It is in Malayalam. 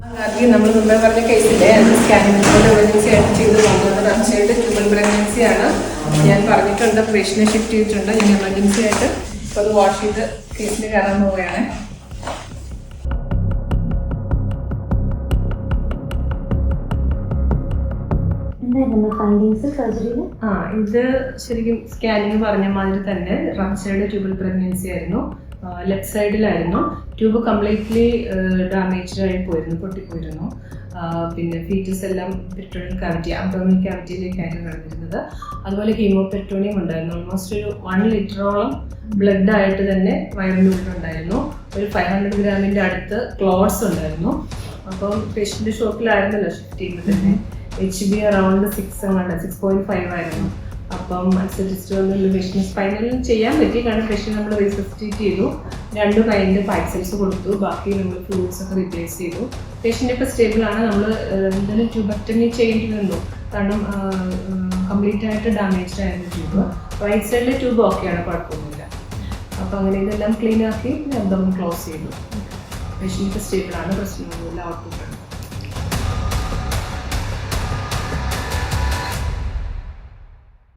നമ്മൾ മുമ്പേ പറഞ്ഞ കേസിലെ സ്കാനിംഗ് എമർജൻസി ആയിട്ട് ചെയ്ത് പോകുന്നത് പ്രഗ്നൻസി ആണ്. ഞാൻ പറഞ്ഞിട്ടുണ്ട് പേഷ്യനെ ഷിഫ്റ്റ് ചെയ്തിട്ടുണ്ട്. ഞാൻ എമർജൻസി ആയിട്ട് അത് വാഷ് ചെയ്ത് കേസിൽ കയറാൻ പോവുകയാണ്. ആ ഇത് ശരിക്കും സ്കാനിങ് പറഞ്ഞ മാതിരി തന്നെ റംസൈഡ് ട്യൂബൽ പ്രഗ്നൻസി ആയിരുന്നു. ലെഫ്റ്റ് സൈഡിലായിരുന്നു ട്യൂബ് കംപ്ലീറ്റ്ലി ഡാമേജ്ഡ് ആയി പോയിരുന്നു പൊട്ടിപ്പോയിരുന്നു. പിന്നെ ഫീറ്റസ് എല്ലാം പെട്രോണിയൽ കാവിറ്റി അബ്ഡോമിൻ കാവിറ്റിയിലേക്കായിരുന്നു കിടന്നിരുന്നത്. അതുപോലെ ഹീമോ പെട്രോണിയം ഉണ്ടായിരുന്നു. ഓൾമോസ്റ്റ് ഒരു വൺ ലിറ്ററോളം ബ്ലഡ് ആയിട്ട് തന്നെ വയറിന്റെ ഉണ്ടായിരുന്നു. ഒരു ഫൈവ് ഹൺഡ്രഡ് ഗ്രാമിന്റെ അടുത്ത് ക്ലോഡ്സ് ഉണ്ടായിരുന്നു. അപ്പം പേഷ്യന്റ് ഷോപ്പിലായിരുന്നല്ലോ ഷിഫ്റ്റ് ചെയ്യുമ്പോൾ തന്നെ എച്ച് ബി അറൗണ്ട് സിക്സ് ആണ് സിക്സ് പോയിന്റ് ഫൈവ് ആയിരുന്നു. അപ്പം അനുസരിച്ചിട്ട് വന്നുള്ള പേഷ്യൻ സ്പൈനലിൽ ചെയ്യാൻ പറ്റി കാരണം പേഷ്യൻ നമ്മൾ റീസസ്റ്റേറ്റ് ചെയ്തു. രണ്ട് കൈന്റെ പാക്സൽസ് കൊടുത്തു. ബാക്കി നമ്മൾ ഫ്ലൂസ് ഒക്കെ റീപ്ലേസ് ചെയ്തു. പേഷ്യന്റ് ഇപ്പോൾ സ്റ്റേബിൾ ആണ്. നമ്മൾ എന്തെങ്കിലും ട്യൂബക്ടമി ചെയ്യേണ്ടി വന്നു കാരണം കംപ്ലീറ്റ് ആയിട്ട് ഡാമേജ്ഡ് ആയിരുന്നു ട്യൂബ് റൈറ്റ് സൈഡിലെ ട്യൂബ് ഓക്കെയാണ് കുഴപ്പമൊന്നുമില്ല. അപ്പോൾ അങ്ങനെ ഇതെല്ലാം ക്ലീൻ ആക്കി നമ്മൾ ക്ലോസ് ചെയ്തു. പേഷ്യന്റ് ഇപ്പോൾ സ്റ്റേബിൾ ആണ് പ്രശ്നമൊന്നുമില്ല ഔട്ട്പുട്ട്